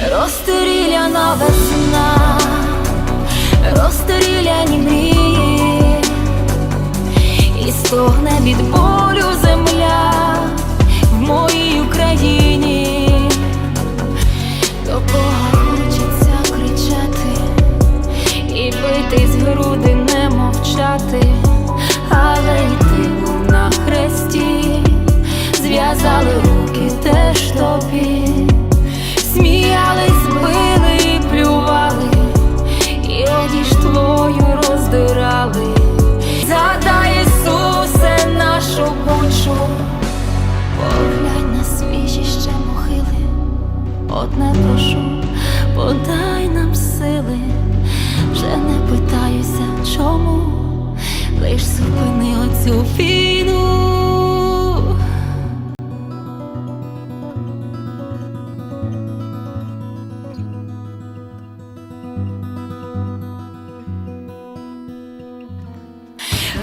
Розстріляна весна, розстріляні мрії, і стогне від болю земля в моїй Україні, до Бога хочеться кричати і битись в груди не мовчати, але йти був на хресті, зв'язали руки теж тобі.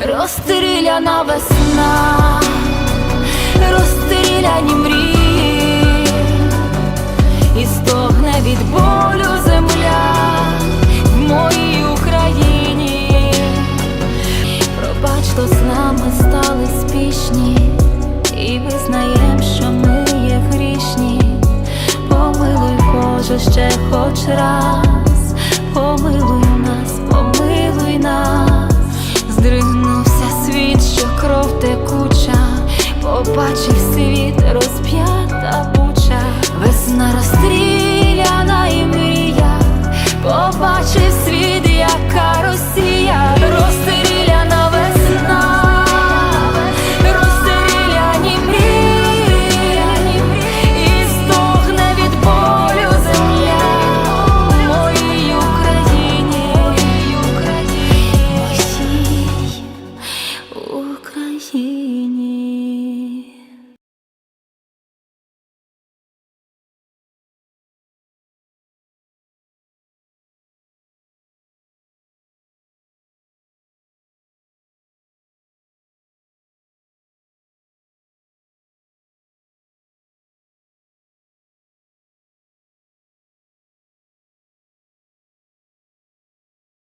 Розстріляна весна, розстріляні мрії, і стогне від болю земля в моїй Україні. Пробач, то з нами стали спішні, і визнаєм, що ми є грішні. Помилуй, Боже, ще хоч раз, помилуй нас, помилуй нас. Здригнувся